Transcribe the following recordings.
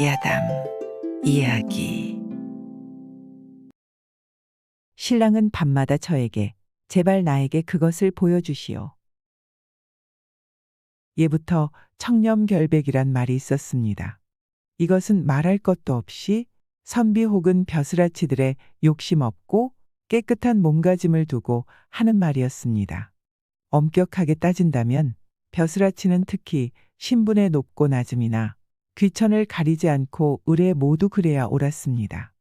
야담 이야기 신랑은 밤마다 저에게 제발 나에게 그것을 보여주시오. 예부터 청렴결백이란 말이 있었습니다. 이것은 말할 것도 없이 선비 혹은 벼슬아치들의 욕심 없고 깨끗한 몸가짐을 두고 하는 말이었습니다. 엄격하게 따진다면 벼슬아치는 특히 신분의 높고 낮음이나 귀천을 가리지 않고 의뢰 모두 그래야 옳았습니다.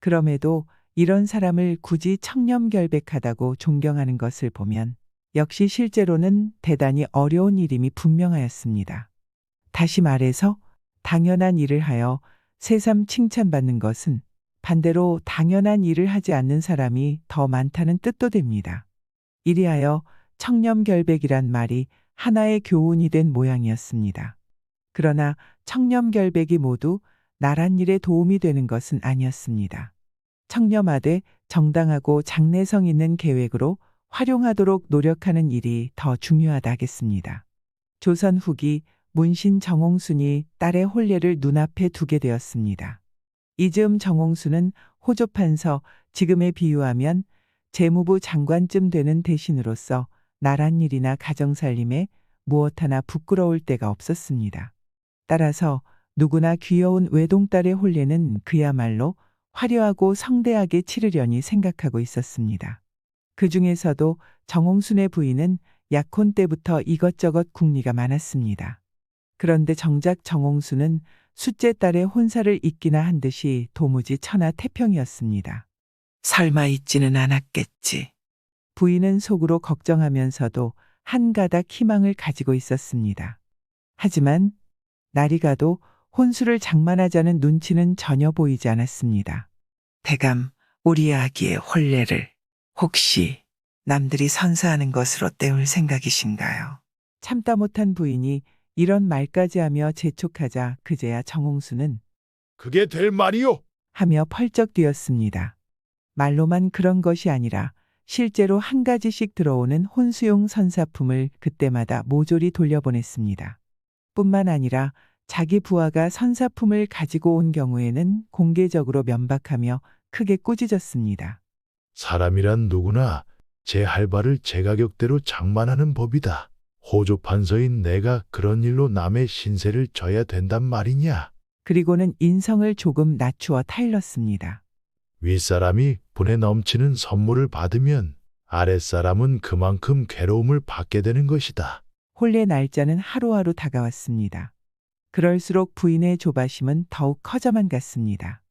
그럼에도 이런 사람을 굳이 청렴결백하다고 존경하는 것을 보면 역시 실제로는 대단히 어려운 일임이 분명하였습니다. 다시 말해서 당연한 일을 하여 새삼 칭찬받는 것은 반대로 당연한 일을 하지 않는 사람이 더 많다는 뜻도 됩니다. 이리하여 청렴결백이란 말이 하나의 교훈이 된 모양이었습니다. 그러나 청렴결백이 모두 나란 일에 도움이 되는 것은 아니었습니다. 청렴하되 정당하고 장래성 있는 계획으로 활용하도록 노력하는 일이 더 중요하다 하겠습니다. 조선 후기 문신 정홍순이 딸의 혼례를 눈앞에 두게 되었습니다. 이즈음 정홍순은 호조판서 지금에 비유하면 재무부 장관쯤 되는 대신으로서 나란 일이나 가정살림에 무엇 하나 부끄러울 때가 없었습니다. 따라서 누구나 귀여운 외동딸의 혼례는 그야말로 화려하고 성대하게 치르려니 생각하고 있었습니다. 그 중에서도 정홍순의 부인은 약혼 때부터 이것저것 궁리가 많았습니다. 그런데 정작 정홍순은 숫째 딸의 혼사를 잇기나 한 듯이 도무지 천하 태평이었습니다. 설마 있지는 않았겠지. 부인은 속으로 걱정하면서도 한 가닥 희망을 가지고 있었습니다. 하지만 날이 가도 혼수를 장만하자는 눈치는 전혀 보이지 않았습니다. 대감 우리 아기의 혼례를 혹시 남들이 선사하는 것으로 때울 생각이신가요? 참다 못한 부인이 이런 말까지 하며 재촉하자 그제야 정홍수는 그게 될 말이요. 하며 펄쩍 뛰었습니다. 말로만 그런 것이 아니라 실제로 한 가지씩 들어오는 혼수용 선사품을 그때마다 모조리 돌려보냈습니다. 뿐만 아니라 자기 부하가 선사품을 가지고 온 경우에는 공개적으로 면박하며 크게 꾸짖었습니다. 사람이란 누구나 제 할바를 제 가격대로 장만하는 법이다. 호조 판서인 내가 그런 일로 남의 신세를 져야 된단 말이냐. 그리고는 인성을 조금 낮추어 타일렀습니다. 윗사람이 분에 넘치는 선물을 받으면 아랫사람은 그만큼 괴로움을 받게 되는 것이다. 혼례 날짜는 하루하루 다가왔습니다. 그럴수록 부인의 조바심은 더욱 커져만 갔습니다.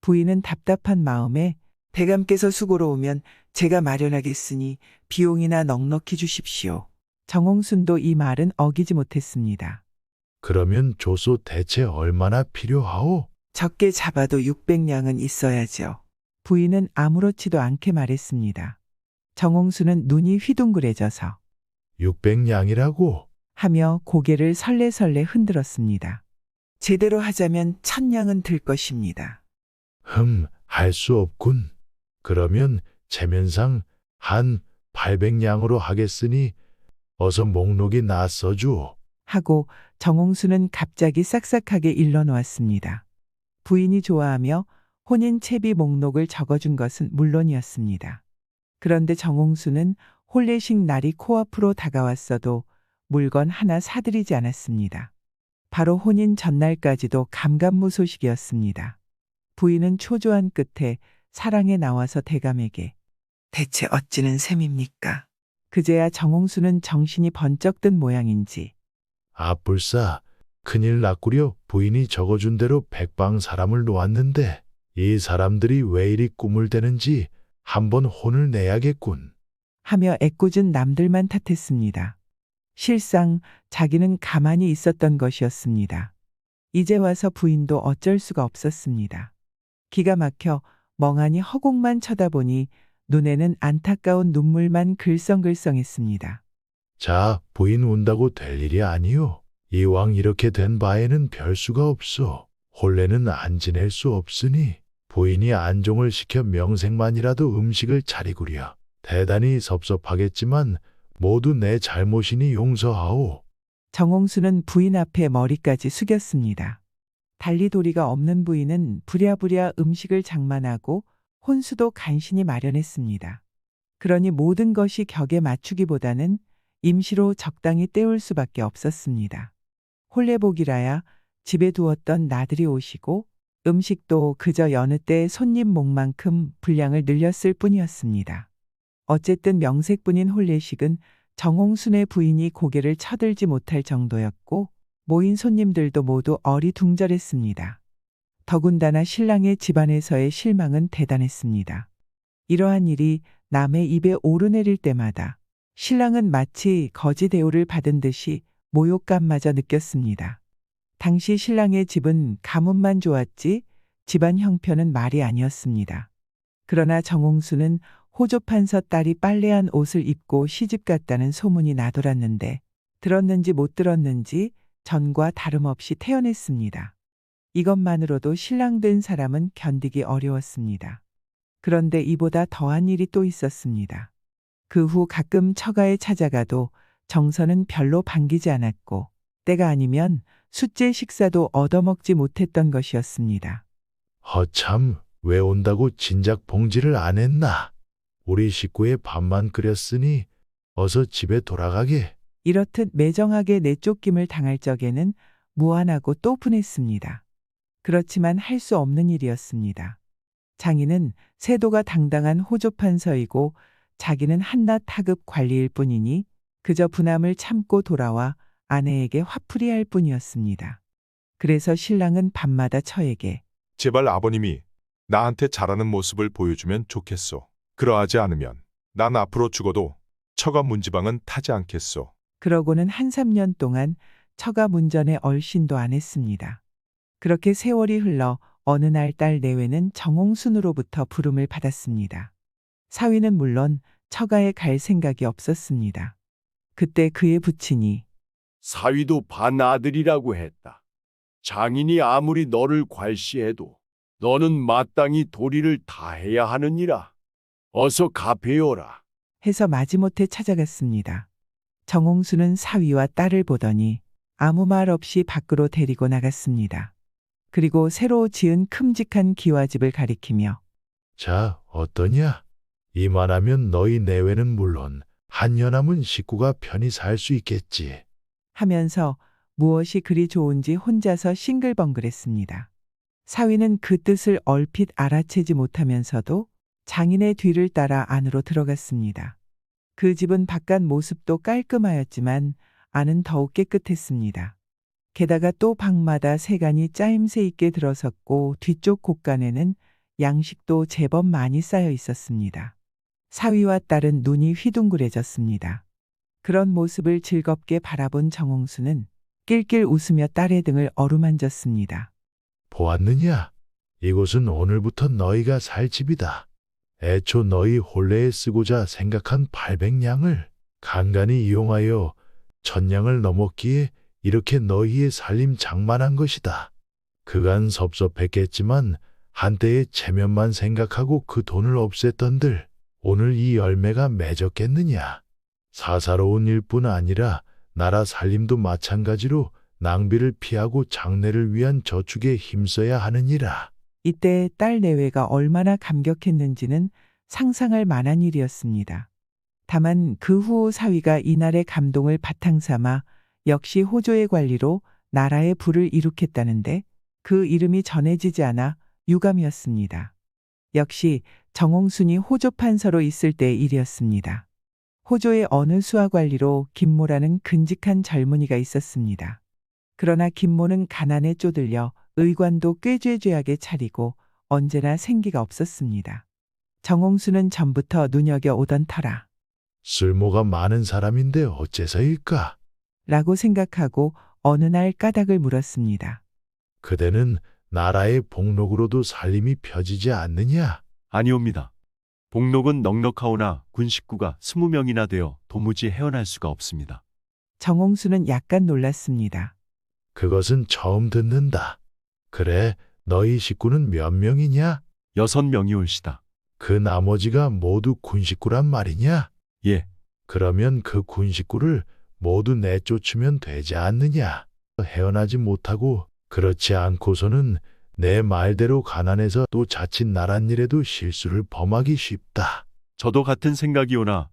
부인은 답답한 마음에 대감께서 수고로 오면 제가 마련하겠으니 비용이나 넉넉히 주십시오. 정홍순도 이 말은 어기지 못했습니다. 그러면 조소 대체 얼마나 필요하오? 적게 잡아도 600냥은 있어야죠. 부인은 아무렇지도 않게 말했습니다. 정홍수는 눈이 휘둥그레져서 600냥이라고? 하며 고개를 설레설레 흔들었습니다. 제대로 하자면 천냥은 들 것입니다. 흠, 할 수 없군. 그러면 체면상 한 800냥으로 하겠으니 어서 목록이 나 써주오. 하고 정홍수는 갑자기 싹싹하게 일러놓았습니다. 부인이 좋아하며 혼인 채비 목록을 적어준 것은 물론이었습니다. 그런데 정홍수는 혼례식 날이 코앞으로 다가왔어도 물건 하나 사들이지 않았습니다. 바로 혼인 전날까지도 감감무소식이었습니다. 부인은 초조한 끝에 사랑에 나와서 대감에게 대체 어찌는 셈입니까? 그제야 정홍수는 정신이 번쩍 든 모양인지 아뿔싸, 큰일 났구려 부인이 적어준 대로 백방 사람을 놓았는데 이 사람들이 왜 이리 꿈을 대는지 한번 혼을 내야겠군. 하며 애꿎은 남들만 탓했습니다. 실상 자기는 가만히 있었던 것이었습니다. 이제 와서 부인도 어쩔 수가 없었습니다. 기가 막혀 멍하니 허공만 쳐다보니 눈에는 안타까운 눈물만 글썽글썽했습니다. 자, 부인 운다고 될 일이 아니오. 이왕 이렇게 된 바에는 별 수가 없어. 혼례는 안 지낼 수 없으니 부인이 안종을 시켜 명색만이라도 음식을 차리구려. 대단히 섭섭하겠지만 모두 내 잘못이니 용서하오. 정홍수는 부인 앞에 머리까지 숙였습니다. 달리 도리가 없는 부인은 부랴부랴 음식을 장만하고 혼수도 간신히 마련했습니다. 그러니 모든 것이 격에 맞추기보다는 임시로 적당히 때울 수밖에 없었습니다. 홀레복이라야 집에 두었던 나들이 오시고 음식도 그저 여느 때 손님 목만큼 분량을 늘렸을 뿐이었습니다. 어쨌든 명색뿐인 홀례식은 정홍순의 부인이 고개를 쳐들지 못할 정도였고 모인 손님들도 모두 어리둥절했습니다. 더군다나 신랑의 집안에서의 실망은 대단했습니다. 이러한 일이 남의 입에 오르내릴 때마다 신랑은 마치 거지 대우를 받은 듯이 모욕감마저 느꼈습니다. 당시 신랑의 집은 가문만 좋았지 집안 형편은 말이 아니었습니다. 그러나 정홍수는 호조판서 딸이 빨래한 옷을 입고 시집 갔다는 소문이 나돌았는데 들었는지 못 들었는지 전과 다름없이 태어냈습니다. 이것만으로도 신랑 된 사람은 견디기 어려웠습니다. 그런데 이보다 더한 일이 또 있었습니다. 그 후 가끔 처가에 찾아가도 정서는 별로 반기지 않았고 때가 아니면 숫제 식사도 얻어먹지 못했던 것이었습니다. 허참, 왜 온다고 진작 봉지를 안 했나? 우리 식구의 밥만 끓였으니 어서 집에 돌아가게. 이렇듯 매정하게 내쫓김을 당할 적에는 무안하고 또 분했습니다. 그렇지만 할 수 없는 일이었습니다. 장인은 세도가 당당한 호조판 서이고 자기는 한낱 하급 관리일 뿐이니 그저 분함을 참고 돌아와 아내에게 화풀이할 뿐이었습니다. 그래서 신랑은 밤마다 처에게 제발 아버님이 나한테 잘하는 모습을 보여주면 좋겠소. 그러하지 않으면 난 앞으로 죽어도 처가 문지방은 타지 않겠소. 그러고는 한 3년 동안 처가 문전에 얼씬도 안 했습니다. 그렇게 세월이 흘러 어느 날 딸 내외는 정홍순으로부터 부름을 받았습니다. 사위는 물론 처가에 갈 생각이 없었습니다. 그때 그의 부친이 사위도 반아들이라고 했다. 장인이 아무리 너를 괄시해도 너는 마땅히 도리를 다해야 하느니라. 어서 갚해요라. 해서 마지못해 찾아갔습니다. 정홍수는 사위와 딸을 보더니 아무 말 없이 밖으로 데리고 나갔습니다. 그리고 새로 지은 큼직한 기와집을 가리키며 자, 어떠냐? 이만하면 너희 내외는 물론 한여남은 식구가 편히 살 수 있겠지. 하면서 무엇이 그리 좋은지 혼자서 싱글벙글했습니다. 사위는 그 뜻을 얼핏 알아채지 못하면서도 장인의 뒤를 따라 안으로 들어갔습니다. 그 집은 바깥 모습도 깔끔하였지만 안은 더욱 깨끗했습니다. 게다가 또 방마다 세간이 짜임새 있게 들어섰고 뒤쪽 곳간에는 양식도 제법 많이 쌓여 있었습니다. 사위와 딸은 눈이 휘둥그레졌습니다. 그런 모습을 즐겁게 바라본 정홍수는 낄낄 웃으며 딸의 등을 어루만졌습니다. 보았느냐? 이곳은 오늘부터 너희가 살 집이다. 애초 너희 혼례에 쓰고자 생각한 800냥을 간간히 이용하여 천냥을 넘었기에 이렇게 너희의 살림 장만한 것이다. 그간 섭섭했겠지만 한때의 체면만 생각하고 그 돈을 없앴던들 오늘 이 열매가 맺었겠느냐. 사사로운 일뿐 아니라 나라 살림도 마찬가지로 낭비를 피하고 장래를 위한 저축에 힘써야 하느니라. 이때 딸 내외가 얼마나 감격했는지는 상상할 만한 일이었습니다. 다만 그 후 사위가 이날의 감동을 바탕 삼아 역시 호조의 관리로 나라의 부를 이룩했다는데 그 이름이 전해지지 않아 유감이었습니다. 역시 정홍순이 호조 판서로 있을 때의 일이었습니다. 호조의 어느 수하 관리로 김모라는 근직한 젊은이가 있었습니다. 그러나 김모는 가난에 쪼들려 의관도 꾀죄죄하게 차리고 언제나 생기가 없었습니다. 정홍수는 전부터 눈여겨오던 터라 쓸모가 많은 사람인데 어째서일까? 라고 생각하고 어느 날 까닭을 물었습니다. 그대는 나라의 복록으로도 살림이 펴지지 않느냐? 아니옵니다. 복록은 넉넉하오나 군 식구가 스무 명이나 되어 도무지 헤어날 수가 없습니다. 정홍수는 약간 놀랐습니다. 그것은 처음 듣는다. 그래, 너희 식구는 몇 명이냐? 여섯 명이 올시다. 그 나머지가 모두 군 식구란 말이냐? 예, 그러면 그 군 식구를 모두 내쫓으면 되지 않느냐? 헤어나지 못하고 그렇지 않고서는 내 말대로 가난해서 또 자칫 나란 일에도 실수를 범하기 쉽다. 저도 같은 생각이오나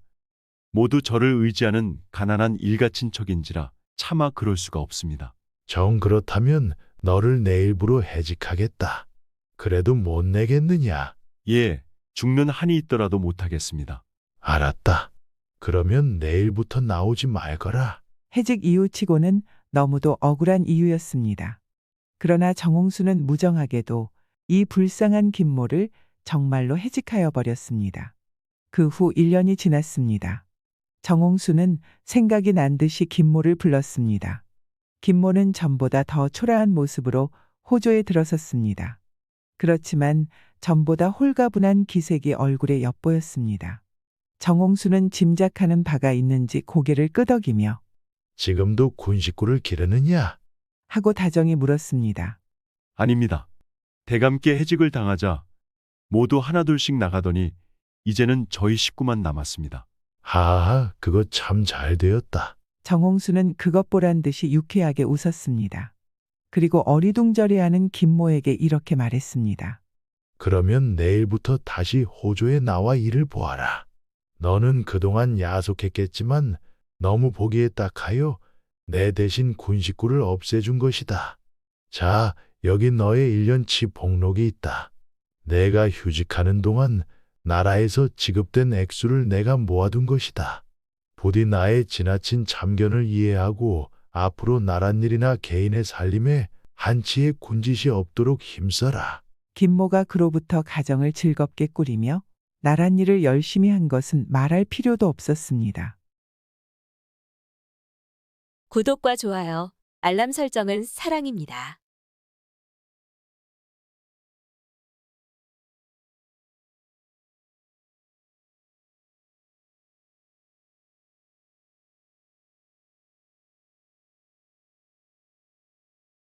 모두 저를 의지하는 가난한 일가친척인지라 차마 그럴 수가 없습니다. 정 그렇다면 너를 내 일부로 해직하겠다. 그래도 못 내겠느냐? 예, 죽는 한이 있더라도 못하겠습니다. 알았다. 그러면 내일부터 나오지 말거라. 해직 이유 치고는 너무도 억울한 이유였습니다. 그러나 정홍수는 무정하게도 이 불쌍한 김모를 정말로 해직하여 버렸습니다. 그 후 1년이 지났습니다. 정홍수는 생각이 난 듯이 김모를 불렀습니다. 김모는 전보다 더 초라한 모습으로 호조에 들어섰습니다. 그렇지만 전보다 홀가분한 기색이 얼굴에 엿보였습니다. 정홍수는 짐작하는 바가 있는지 고개를 끄덕이며 지금도 군식구를 기르느냐? 하고 다정히 물었습니다. 아닙니다. 대감께 해직을 당하자 모두 하나둘씩 나가더니 이제는 저희 식구만 남았습니다. 하하, 그거 참 잘 되었다. 정홍수는 그것 보란 듯이 유쾌하게 웃었습니다. 그리고 어리둥절해하는 김모에게 이렇게 말했습니다. 그러면 내일부터 다시 호조에 나와 일을 보아라. 너는 그동안 야속했겠지만 너무 보기에 딱하여 내 대신 군식구를 없애준 것이다. 자, 여기 너의 1년치 복록이 있다. 내가 휴직하는 동안 나라에서 지급된 액수를 내가 모아둔 것이다. 부디 나의 지나친 참견을 이해하고 앞으로 나란 일이나 개인의 살림에 한치의 군짓이 없도록 힘써라. 김모가 그로부터 가정을 즐겁게 꾸리며 나란 일을 열심히 한 것은 말할 필요도 없었습니다. 구독과 좋아요, 알람 설정은 사랑입니다.